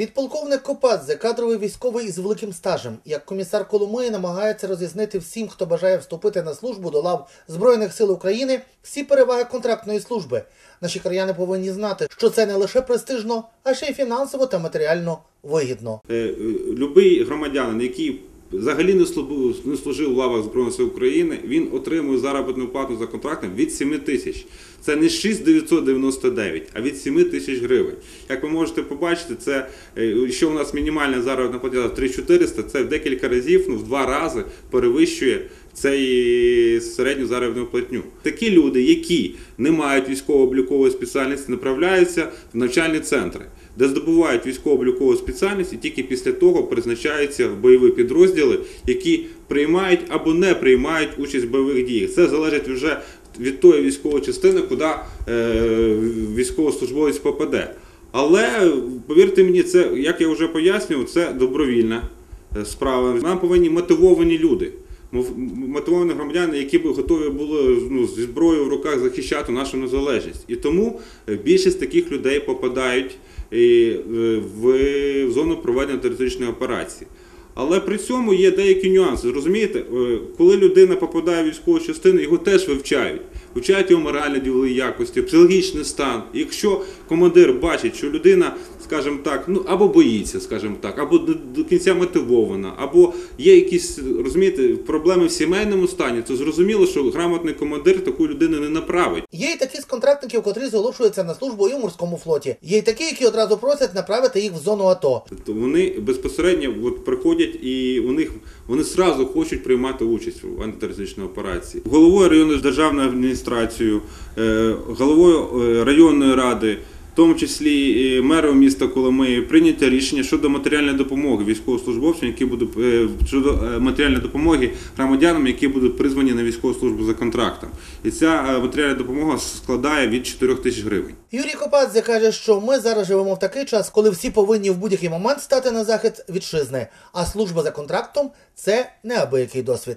Підполковник Копадзе, кадровий військовий із великим стажем, як комісар Коломиї намагається роз'яснити всім, хто бажає вступити на службу до лав Збройних сил України, всі переваги контрактної служби. Наші краяни повинні знати, що це не лише престижно, а ще й фінансово та матеріально вигідно. Е, е, Любий громадянин, який взагалі не служив, не служив в лавах Збройних сил України, він отримує заробітну плату за контрактом від 7 тисяч. Це не 6,999, а від 7 тисяч гривень. Як ви можете побачити, це е, що у нас мінімальна заробітна плата 3400, це в декілька разів, ну в два рази перевищує цей середню заробітну платню. Такі люди, які не мають військово-облікової спеціальності, направляються в навчальні центри, де здобувають військово-облікову спеціальність і тільки після того призначаються в бойові підрозділи, які приймають або не приймають участь в бойових діях. Це залежить вже від тої військової частини, куди е, військовослужбовець попаде. Але повірте мені, це як я вже пояснював, це добровільна е, справа. Нам повинні мотивовані люди. Мов- Мотивовані громадяни, які б готові були ну, зі зброєю в руках захищати нашу незалежність. І тому е, більшість таких людей попадають е, в зону проведення терористичної операції. Але при цьому є деякі нюанси. Розумієте, Е, коли людина попадає в військову частину, його теж вивчають. Вивчають його морально-ділові якості, психологічний стан. Якщо командир бачить, що людина, скажімо так, ну або боїться, скажімо так, або до, до кінця мотивована, або є якісь розумієте, проблеми в сімейному стані, то зрозуміло, що грамотний командир таку людину не направить. Є й такі з контрактників, котрі зголошуються на службу і в морському флоті. Є й такі, які одразу просять направити їх в зону АТО. Тобто вони безпосередньо от приходять і у них вони зразу хочуть приймати участь в антитерористичній операції. Головою районної державної адміністрації, е, головою е, районної ради, в тому числі і мером міста Коломиї, прийнято рішення щодо матеріальної допомоги військовослужбовцям, які будуть е, щодо е, матеріальної допомоги громадянам, які будуть призвані на військову службу за контрактом. І ця е, матеріальна допомога складає від 4 тисяч гривень. Юрій Копадзе каже, що ми зараз живемо в такий час, коли всі повинні в будь-який момент стати на захист вітчизни, а служба за контрактом це неабиякий досвід.